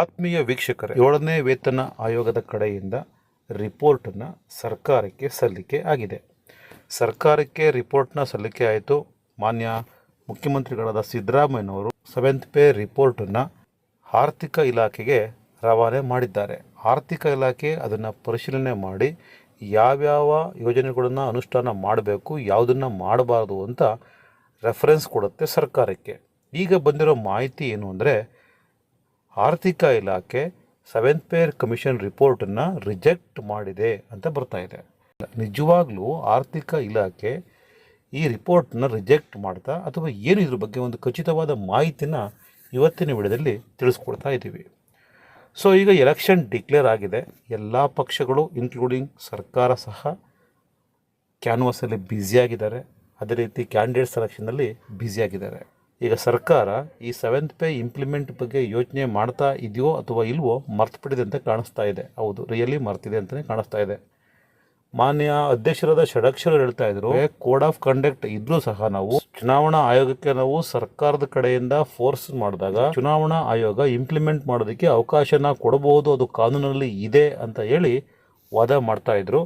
ಆತ್ಮೀಯ ವೀಕ್ಷಕರ, ಏಳನೇ ವೇತನ ಆಯೋಗದ ಕಡೆಯಿಂದ ರಿಪೋರ್ಟನ್ನು ಸರ್ಕಾರಕ್ಕೆ ಸಲ್ಲಿಕೆ ಆಗಿದೆ. ಸರ್ಕಾರಕ್ಕೆ ರಿಪೋರ್ಟ್ನ ಸಲ್ಲಿಕೆ ಆಯಿತು. ಮಾನ್ಯ ಮುಖ್ಯಮಂತ್ರಿಗಳಾದ ಸಿದ್ದರಾಮಯ್ಯನವರು ಸೆವೆಂತ್ ಪೇ ರಿಪೋರ್ಟನ್ನು ಆರ್ಥಿಕ ಇಲಾಖೆಗೆ ರವಾನೆ ಮಾಡಿದ್ದಾರೆ. ಆರ್ಥಿಕ ಇಲಾಖೆ ಅದನ್ನು ಪರಿಶೀಲನೆ ಮಾಡಿ ಯಾವ್ಯಾವ ಯೋಜನೆಗಳನ್ನು ಅನುಷ್ಠಾನ ಮಾಡಬೇಕು, ಯಾವುದನ್ನು ಮಾಡಬಾರ್ದು ಅಂತ ರೆಫರೆನ್ಸ್ ಕೊಡುತ್ತೆ ಸರ್ಕಾರಕ್ಕೆ. ಈಗ ಬಂದಿರೋ ಮಾಹಿತಿ ಏನು ಅಂದರೆ ಆರ್ಥಿಕ ಇಲಾಖೆ ಸೆವೆಂತ್ ಪೇರ್ ಕಮಿಷನ್ ರಿಪೋರ್ಟನ್ನು ರಿಜೆಕ್ಟ್ ಮಾಡಿದೆ ಅಂತ ಬರ್ತಾ ಇದೆ. ನಿಜವಾಗ್ಲೂ ಆರ್ಥಿಕ ಇಲಾಖೆ ಈ ರಿಪೋರ್ಟ್ನ ರಿಜೆಕ್ಟ್ ಮಾಡ್ತಾ ಅಥವಾ ಏನು ಇದ್ರ ಬಗ್ಗೆ ಒಂದು ಖಚಿತವಾದ ಮಾಹಿತಿನ ಇವತ್ತಿನ ವಿಡಿಯೋದಲ್ಲಿ ತಿಳಿಸ್ಕೊಡ್ತಾ ಇದ್ದೀವಿ. ಸೊ ಈಗ ಎಲೆಕ್ಷನ್ ಡಿಕ್ಲೇರ್ ಆಗಿದೆ. ಎಲ್ಲ ಪಕ್ಷಗಳು ಇನ್ಕ್ಲೂಡಿಂಗ್ ಸರ್ಕಾರ ಸಹ ಕ್ಯಾನ್ವಾಸಲ್ಲಿ ಬ್ಯುಸಿಯಾಗಿದ್ದಾರೆ ಅದೇ ರೀತಿ ಕ್ಯಾಂಡಿಡೇಟ್ ಸೆಲೆಕ್ಷನ್ನಲ್ಲಿ ಬ್ಯುಸಿಯಾಗಿದ್ದಾರೆ ಈಗ ಸರ್ಕಾರ ಈ ಸೆವೆಂತ್ ಪೇ ಇಂಪ್ಲಿಮೆಂಟ್ ಬಗ್ಗೆ ಯೋಚನೆ ಮಾಡ್ತಾ ಇದೆಯೋ ಅಥವಾ ಇಲ್ವೋ ಮರ್ತುಬಿಟ್ಟಿದೆ ಅಂತ ಕಾಣಿಸ್ತಾ ಇದೆ. ಹೌದು ರಿಯಲಿ ಮರ್ತಿದೆ ಅಂತಲೇ ಕಾಣಿಸ್ತಾ ಇದೆ. ಮಾನ್ಯ ಅಧ್ಯಕ್ಷರಾದ ಷಡಕ್ಷರು ಹೇಳ್ತಾ ಇದ್ರು ಕೋಡ್ ಆಫ್ ಕಂಡಕ್ಟ್ ಇದ್ರೂ ಸಹ ನಾವು ಚುನಾವಣಾ ಆಯೋಗಕ್ಕೆ ನಾವು ಸರ್ಕಾರದ ಕಡೆಯಿಂದ ಫೋರ್ಸ್ ಮಾಡಿದಾಗ ಚುನಾವಣಾ ಆಯೋಗ ಇಂಪ್ಲಿಮೆಂಟ್ ಮಾಡೋದಕ್ಕೆ ಅವಕಾಶನ ಕೊಡಬಹುದು ಅದು ಕಾನೂನಲ್ಲಿ ಇದೆ ಅಂತ ಹೇಳಿ ವಾದ ಮಾಡ್ತಾ ಇದ್ರು.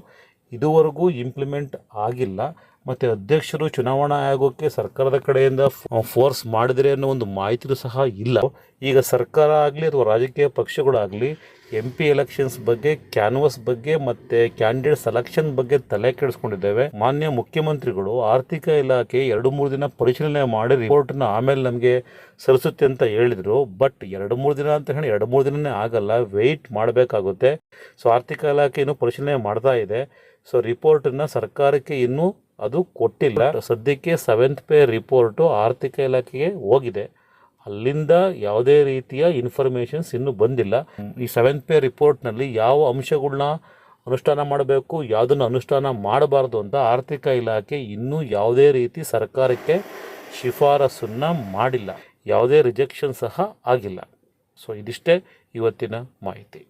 ಇದುವರೆಗೂ ಇಂಪ್ಲಿಮೆಂಟ್ ಆಗಿಲ್ಲ. ಮತ್ತು ಅಧ್ಯಕ್ಷರು ಚುನಾವಣಾ ಆಯೋಗಕ್ಕೆ ಸರ್ಕಾರದ ಕಡೆಯಿಂದ ಫೋರ್ಸ್ ಮಾಡಿದರೆ ಅನ್ನೋ ಒಂದು ಮಾಹಿತಿನೂ ಸಹ ಇಲ್ಲ. ಈಗ ಸರ್ಕಾರ ಆಗಲಿ ಅಥವಾ ರಾಜಕೀಯ ಪಕ್ಷಗಳಾಗಲಿ ಎಂ ಪಿ ಎಲೆಕ್ಷನ್ಸ್ ಬಗ್ಗೆ ಕ್ಯಾನ್ವಸ್ ಬಗ್ಗೆ ಮತ್ತೆ ಕ್ಯಾಂಡಿಡೇಟ್ ಸೆಲೆಕ್ಷನ್ ಬಗ್ಗೆ ತಲೆ ಕೆಡಿಸ್ಕೊಂಡಿದ್ದೇವೆ. ಮಾನ್ಯ ಮುಖ್ಯಮಂತ್ರಿಗಳು ಆರ್ಥಿಕ ಇಲಾಖೆ ಎರಡು ಮೂರು ದಿನ ಪರಿಶೀಲನೆ ಮಾಡಿ ರಿಪೋರ್ಟ್ನ ಆಮೇಲೆ ನಮಗೆ ಸಲ್ಲಿಸುತ್ತೆ ಅಂತ ಹೇಳಿದರು. ಬಟ್ ಎರಡು ಮೂರು ದಿನ ಅಂತ ಹೇಳಿ ಎರಡು ಮೂರು ದಿನನೇ ಆಗಲ್ಲ ವೆಯ್ಟ್ ಮಾಡಬೇಕಾಗುತ್ತೆ. ಸೊ ಆರ್ಥಿಕ ಇಲಾಖೆ ಇನ್ನೂ ಪರಿಶೀಲನೆ ಮಾಡ್ತಾ ಇದೆ. ಸೊ ರಿಪೋರ್ಟನ್ನು ಸರ್ಕಾರಕ್ಕೆ ಇನ್ನೂ ಅದು ಕೊಟ್ಟಿಲ್ಲ. ಸದ್ಯಕ್ಕೆ ಸೆವೆಂತ್ ಪೇ ರಿಪೋರ್ಟು ಆರ್ಥಿಕ ಇಲಾಖೆಗೆ ಹೋಗಿದೆ. ಅಲ್ಲಿಂದ ಯಾವುದೇ ರೀತಿಯ ಇನ್ಫಾರ್ಮೇಷನ್ಸ್ ಇನ್ನೂ ಬಂದಿಲ್ಲ. ಈ ಸೆವೆಂತ್ ಪೇ ರಿಪೋರ್ಟ್ನಲ್ಲಿ ಯಾವ ಅಂಶಗಳನ್ನ ಅನುಷ್ಠಾನ ಮಾಡಬೇಕು, ಯಾವುದನ್ನು ಅನುಷ್ಠಾನ ಮಾಡಬಾರ್ದು ಅಂತ ಆರ್ಥಿಕ ಇಲಾಖೆ ಇನ್ನೂ ಯಾವುದೇ ರೀತಿ ಸರ್ಕಾರಕ್ಕೆ ಶಿಫಾರಸನ್ನು ಮಾಡಿಲ್ಲ. ಯಾವುದೇ ರಿಜೆಕ್ಷನ್ ಸಹ ಆಗಿಲ್ಲ. ಸೊ ಇದಿಷ್ಟೇ ಇವತ್ತಿನ ಮಾಹಿತಿ.